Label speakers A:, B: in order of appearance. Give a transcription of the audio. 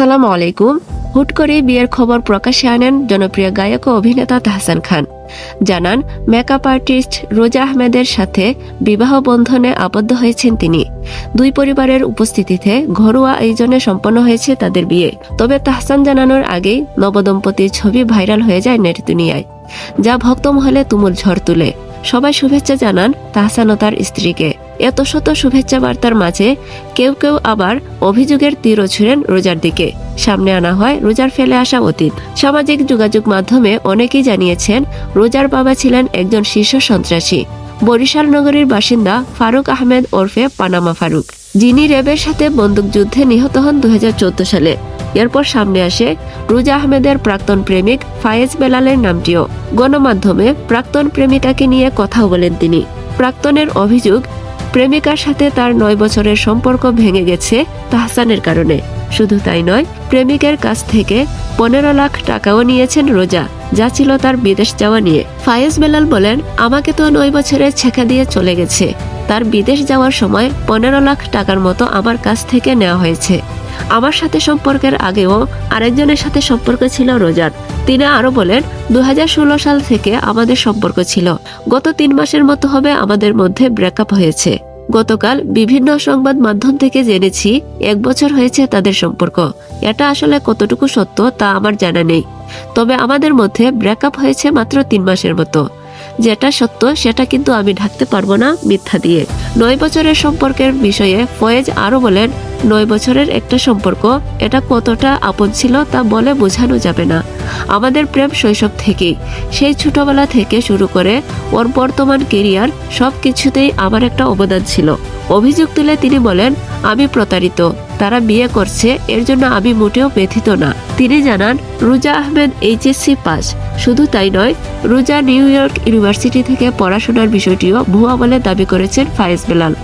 A: আসসালামু আলাইকুম। হুট করে বিয়ের খবর প্রকাশ্যে আনেন জনপ্রিয় গায়ক ও অভিনেতা তাহসান খান। জানান মেকআপ আর্টিস্ট রোজা আহমেদের সাথে বিবাহ বন্ধনে আবদ্ধ হয়েছেন তিনি। দুই পরিবারের উপস্থিতিতে ঘরোয়া আয়োজনে সম্পন্ন হয়েছে তাদের বিয়ে। তবে তাহসান জানানোর আগেই নবদম্পতির ছবি ভাইরাল হয়ে যায় নেট দুনিয়ায়, যা ভক্ত মহলে তুমুল ঝড় তুলে। সবাই শুভেচ্ছা জানান তাহসান ও তার স্ত্রীকে। এত শত শুভেচ্ছা বার্তার মাঝে কেউ কেউ আবার অভিযোগের তীরও ছুড়েন রোজার দিকে। সামনে আনা হয় রোজার ফেলে আসা অতীত। সামাজিক যোগাযোগ মাধ্যমে অনেকেই জানিয়েছেন, রোজার বাবা ছিলেন একজন শীর্ষ সন্ত্রাসী। বরিশাল নগরীর বাসিন্দা ফারুক আহমেদ ওরফে পানামা ফারুক। যিনি র্যাবের সাথে বন্দুকযুদ্ধে নিহত হন দুই হাজার চোদ্দ সালে। এরপর সামনে আসে রুজা আহমেদের প্রাক্তন প্রেমিক ফায়েজ বেলালের নামটিও। গণমাধ্যমে প্রাক্তন প্রেমিকাকে নিয়ে কথাও বলেন তিনি। প্রাক্তনের অভিযোগ প্রেমিকার সাথে তার নয় বছরের সম্পর্ক ভেঙে গেছে তাহসানের কারণে। শুধু তাই নয়, প্রেমিকের কাছ থেকে পনেরো লাখ টাকাও নিয়েছেন রোজা, যা ছিল তার বিদেশ যাওয়া নিয়ে। ফায়েজ বেলাল বলেন, আমাকে তো নয় বছরে ছেঁকা দিয়ে চলে গেছে। তার বিদেশ যাওয়ার সময় পনেরো লাখ টাকার মতো আমার কাছ থেকে নেওয়া হয়েছে। আমার সাথে সম্পর্কের আগেও আরেকজনের সাথে সম্পর্ক ছিল রোজার। তিনি আরও বলেন দু সাল থেকে আমাদের সম্পর্ক ছিল। গত তিন মাসের মতো হবে আমাদের মধ্যে ব্রেকআপ হয়েছে। গতকাল বিভিন্ন সংবাদ মাধ্যম থেকে জেনেছি, এক বছর হয়েছে তাদের সম্পর্ক। এটা আসলে কতটুকু সত্য তা আমার জানা নেই। তবে আমাদের মধ্যে ব্রেকআপ হয়েছে মাত্র তিন মাসের মতো। যেটা সত্য, সেটা কিন্তু আমি ঢাকতে পারব না মিথ্যা দিয়ে। নয় বছরের সম্পর্কের বিষয়ে ফয়েজ আরও বলেন নয় বছরের একটা সম্পর্ক, এটা কতটা আপন ছিল তা বলে বোঝানো যাবে না। আমাদের প্রেম শৈশব থেকেই। সেই ছোটবেলা থেকে শুরু করে ওর বর্তমান কেরিয়ার সব কিছুতেই আমার একটা অবদান ছিল। অভিযোগ তুলে তিনি বলেন, আমি প্রতারিত। তারা বিয়ে করছে, এর জন্য আমি মোটেও ব্যথিত না। তিনি জানান, রুজা আহমেদ এইচএসসি পাস। শুধু তাই নয়, রুজা নিউ ইয়র্ক ইউনিভার্সিটি থেকে পড়াশোনার বিষয়টিও ভুয়া বলে দাবি করেছেন ফায়েজ বেলাল।